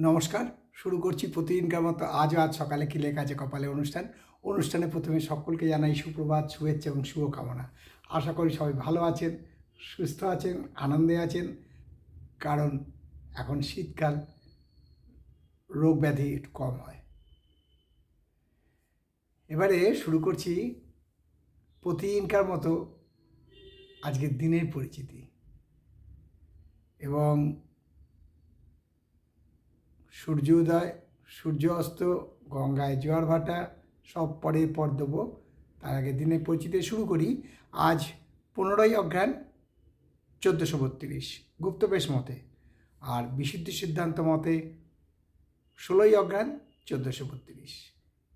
নমস্কার, শুরু করছি প্রতিদিনকার মতো আজও আজ সকালে কি লেখা আছে কপালে অনুষ্ঠান। অনুষ্ঠানে প্রথমে সকলকে জানাই সুপ্রভাত, শুভেচ্ছা এবং শুভকামনা। আশা করি সবাই ভালো আছেন, সুস্থ আছেন, আনন্দে আছেন। কারণ এখন শীতকাল, রোগ ব্যাধি একটু কম হয়। এবারে শুরু করছি প্রতিদিনকার মতো আজকের দিনের পরিচিতি। এবং সূর্য উদয় সূর্য অস্ত গঙ্গায় জোয়ার ভাটা, সব পরে পর দেবো। তার আগে দিনে পরিচিতি শুরু করি। আজ পনেরোই অঘ্রাণ চোদ্দোশো বত্রিশ, গুপ্তবেশ মতে। আর বিশুদ্ধি সিদ্ধান্ত মতে ষোলোই অঘ্রাণ চোদ্দোশো বত্রিশ,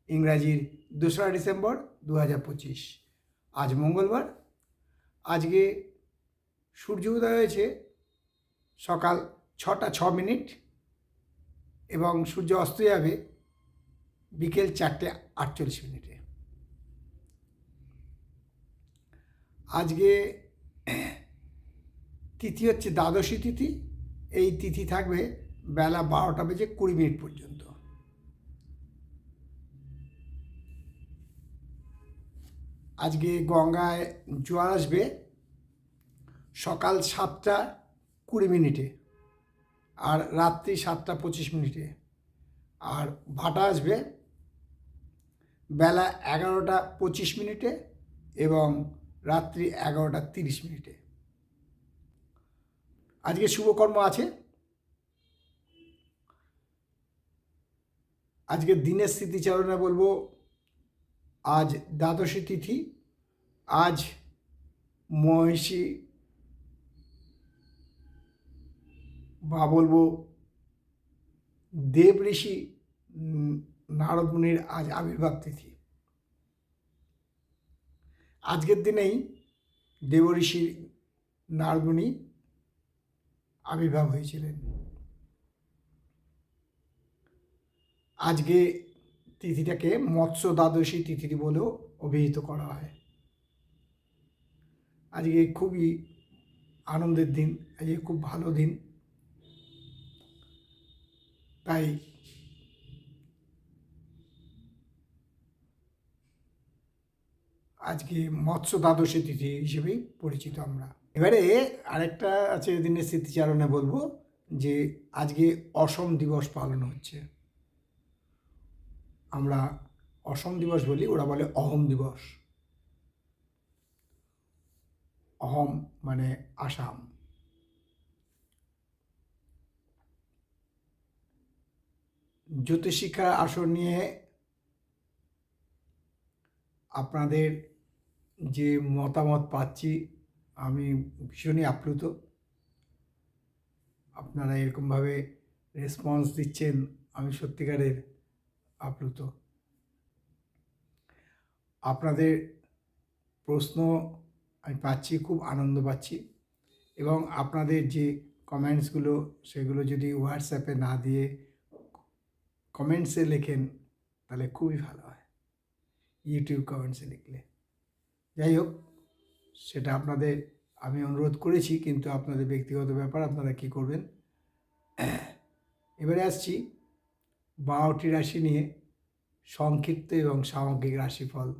ইংরাজির দোসরা ডিসেম্বর দু হাজার পঁচিশ। আজ মঙ্গলবার। আজকে সূর্য উদয় হয়েছে সকাল ছটা ছ মিনিট। এবং সূর্য অস্ত যাবে বিকেল চারটে আটচল্লিশ মিনিটে। আজকে তিথি হচ্ছে দ্বাদশী তিথি। এই তিথি থাকবে বেলা বারোটা বেজে কুড়ি মিনিট পর্যন্ত। আজকে গঙ্গায় জোয়ার আসবে সকাল সাতটা কুড়ি মিনিটে। আর রাত্রি সাতটা পঁচিশ মিনিটে। আর ভাটা আসবে বেলা এগারোটা পঁচিশ মিনিটে এবং রাত্রি এগারোটা তিরিশ মিনিটে। আজকে শুভকর্ম আছে। আজকে দিনের স্মৃতিচারণে বলব, আজ দ্বাদশী তিথি, আজ মহিষী বা বলব দেব ঋষি নারদ মুনির আজ আবির্ভাব তিথি। আজকের দিনেই দেব ঋষি, নারদ মুনি আবির্ভাব হয়েছিলেন। আজকে তিথিটাকে মৎস্য দ্বাদশী তিথি বলেও অভিহিত করা হয়। আজকে খুবই আনন্দের দিন, আজকে খুব ভালো দিন। তাই আজকে মৎস্য দ্বাদশী তিথি হিসেবেই পরিচিত আমরা। এবারে আরেকটা আছে দিনের স্মৃতিচারণে বলব যে আজকে অসম দিবস পালন হচ্ছে। আমরা অসম দিবস বলি, ওরা বলে অহম দিবস। অহম মানে আসাম। জ্যোতিষিক্ষা আসন নিয়ে আপনাদের যে মতামত পাচ্ছি, আমি ভীষণই আপ্লুত। আপনারা এরকমভাবে রেসপন্স দিচ্ছেন, আমি সত্যিকারের আপ্লুত। আপনাদের প্রশ্ন আমি পাচ্ছি, খুব আনন্দ পাচ্ছি এবং আপনাদের যে কমেন্টসগুলো সেগুলো যদি হোয়াটসঅ্যাপে না দিয়ে কমেন্টসে লেখেন, তাহলে খুবই ভালো হয়। ইউটিউব কমেন্টসে লিখলে। যাই হোক, সেটা আপনাদের, আমি অনুরোধ করেছি, কিন্তু আপনাদের ব্যক্তিগত ব্যাপার, আপনারা কি করবেন? এবারে আসছি, বারোটি রাশি নিয়ে সংক্ষিপ্ত এবং সামগ্রিক রাশিফল।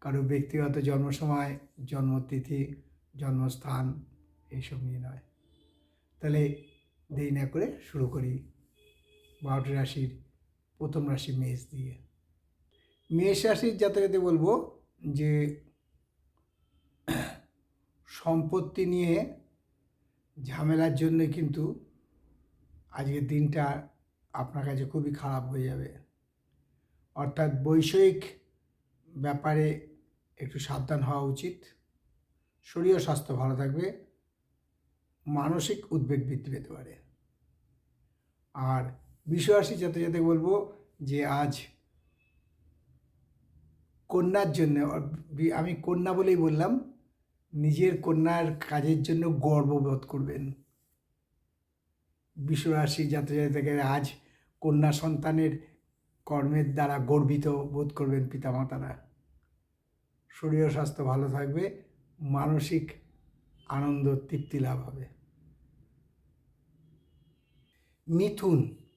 কারও ব্যক্তিগত জন্ম সময় জন্মতিথি, জন্মস্থান, এইসব নিয়ে নয়। তাহলে দেরি না করে শুরু করি। বারোটি রাশির প্রথম রাশি মেষ দিয়ে। মেষ রাশির জাতকেতে বলব যে, সম্পত্তি নিয়ে ঝামেলার জন্য কিন্তু আজকের দিনটা আপনার কাছে খুবই খারাপ হয়ে যাবে। অর্থাৎ বৈষয়িক ব্যাপারে একটু সাবধান হওয়া উচিত। শরীর স্বাস্থ্য ভালো থাকবে। মানসিক উদ্বেগ বৃদ্ধি পেতে পারে। আর বিশ্বরাশি যাতে যাতে বলব যে আজ কন্যার জন্য আমি কন্যা বলেই বললাম, নিজের কন্যার কাজের জন্য গর্ববোধ করবেন। বিশ্বরাশি যাতে আজ কন্যা সন্তানের কর্মের দ্বারা গর্বিত বোধ করবেন পিতামাতারা। শরীর স্বাস্থ্য ভালো থাকবে, মানসিক আনন্দ তৃপ্তি লাভ হবে। মিথুন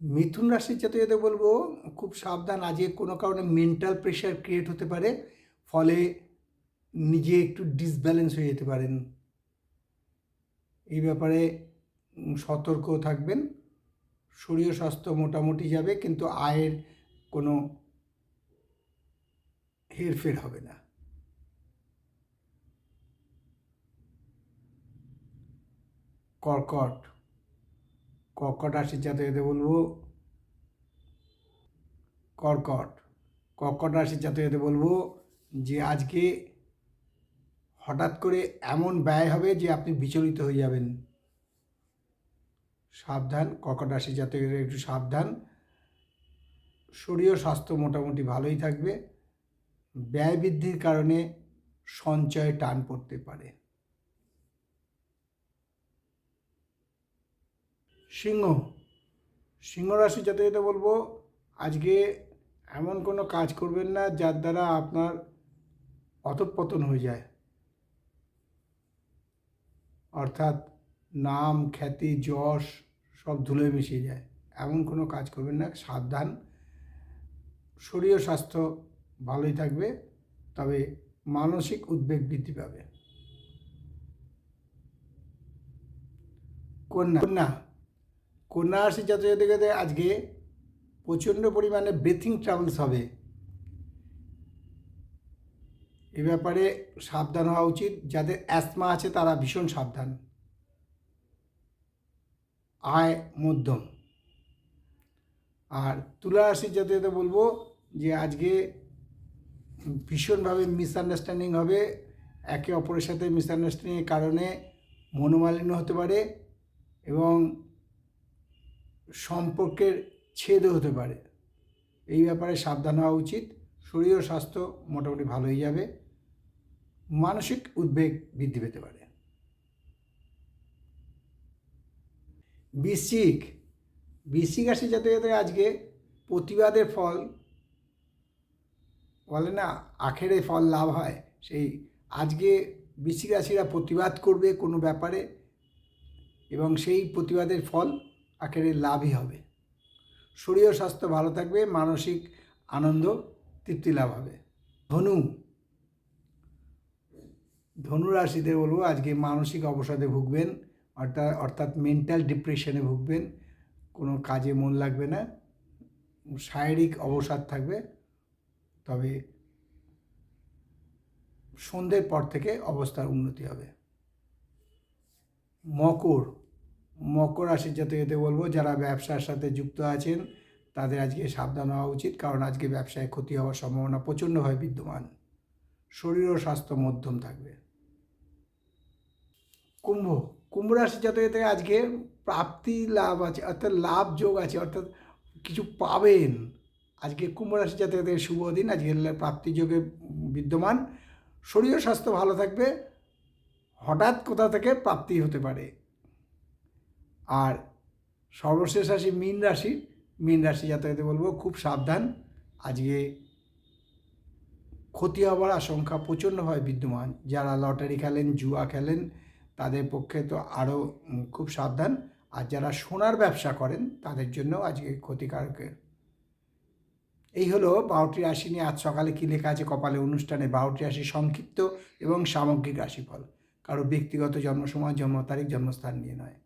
মিথুন রাশির জাতকদের বলব, খুব সাবধান। আজকে কোনো কারণে মেন্টাল প্রেশার ক্রিয়েট হতে পারে, ফলে নিজে একটু ডিসব্যালেন্স হয়ে যেতে পারেন। এই ব্যাপারে সতর্ক থাকবেন। শরীর স্বাস্থ্য মোটামুটি যাবে, কিন্তু আয়ের কোনো হেরফের হবে না। কর্কট। কর্কট রাশির জাতকদের বলব কর্কট। কর্কট রাশির জাতকদের বলব যে আজকে হঠাৎ করে এমন ব্যয় হবে যে আপনি বিচলিত হয়ে যাবেন। সাবধান, কর্কট রাশির জাতকদের একটু সাবধান। শরীর স্বাস্থ্য মোটামুটি ভালোই থাকবে। ব্যয় বৃদ্ধির কারণে সঞ্চয়ে টান পড়তে পারে। সিংহ। সিংহ রাশি জাতকদের বলব, আজকে এমন কোনো কাজ করবেন না যার দ্বারা আপনার অধঃপতন হয়ে যায়। অর্থাৎ নাম, খ্যাতি, যশ সব ধুলে মিশিয়ে যায়। এমন কোনো কাজ করবেন না, সাবধান। শরীর স্বাস্থ্য ভালোই থাকবে, তবে মানসিক উদ্বেগ বৃদ্ধি পাবে। কন্যা। কন্যা কন্যা রাশি আজকে প্রচণ্ড পরিমাণে ব্রেথিং ট্রাভেলস হবে। এ ব্যাপারে সাবধান হওয়া উচিত। যাদের অ্যাসমা আছে, তারা ভীষণ সাবধান। আয় মধ্যম। আর তুলা রাশির জাতকদের বলব যে, আজকে ভীষণভাবে মিসআন্ডারস্ট্যান্ডিং হবে। একে অপরের সাথে মিসআন্ডারস্ট্যান্ডিংয়ের কারণে মনোমালিন্য হতে পারে এবং সম্পর্কের ছেদও হতে পারে। এই ব্যাপারে সাবধান হওয়া উচিত। শরীর ও স্বাস্থ্য মোটামুটি ভালোই যাবে। মানসিক উদ্বেগ বৃদ্ধি পেতে পারে। বৃশ্চিক। বৃশ্চিক রাশি যাতে যাতে আজকে প্রতিবাদের ফল বলে না, আখেরে ফল লাভ হয়। সেই আজকে বৃশ্চিক রাশিরা প্রতিবাদ করবে কোনো ব্যাপারে এবং সেই প্রতিবাদের ফল আখেরে লাভই হবে। শরীর স্বাস্থ্য ভালো থাকবে, মানসিক আনন্দ তৃপ্তি লাভ হবে। ধনু ধনু রাশিতে বলব, আজকে মানসিক অবসাদে ভুগবেন, অর্থাৎ অর্থাৎ মেন্টাল ডিপ্রেশনে ভুগবেন, কোনো কাজে মন লাগবে না, শারীরিক অবসাদ থাকবে, তবে সন্ধ্যের পর থেকে অবস্থার উন্নতি হবে। মকর মকর রাশির জাতকদের বলব, যারা ব্যবসার সাথে যুক্ত আছেন, তাদের আজকে সাবধান হওয়া উচিত, কারণ আজকে ব্যবসায় ক্ষতি হওয়ার সম্ভাবনা প্রচণ্ডভাবে বিদ্যমান। শরীর ও স্বাস্থ্য মধ্যম থাকবে। কুম্ভ কুম্ভ রাশির জাতকদের আজকে প্রাপ্তি লাভ আছে, অর্থাৎ লাভ যোগ আছে, অর্থাৎ কিছু পাবেন। আজকে কুম্ভ রাশি জাতকদের শুভ দিন, আজকে প্রাপ্তি যোগে বিদ্যমান। শরীর স্বাস্থ্য ভালো থাকবে, হঠাৎ কোথা থেকে প্রাপ্তি হতে পারে? আর সর্বশেষ রাশি মীন রাশি মীন রাশি যাতায়াতে বলব খুব সাবধান। আজকে ক্ষতি হওয়ার আশঙ্কা প্রচণ্ডভাবে বিদ্যমান। যারা লটারি খেলেন, জুয়া খেলেন, তাদের পক্ষে তো আরও খুব সাবধান। আর যারা সোনার ব্যবসা করেন, তাদের জন্য আজকে ক্ষতিকারকের এই হলো বারোটি রাশি নিয়ে আজ সকালে কী লেখা আছে কপালে অনুষ্ঠানে। বারোটি রাশি সংক্ষিপ্ত এবং সামগ্রিক রাশিফল। কারও ব্যক্তিগত জন্ম সময় জন্ম তারিখ, জন্মস্থান নিয়ে নয়।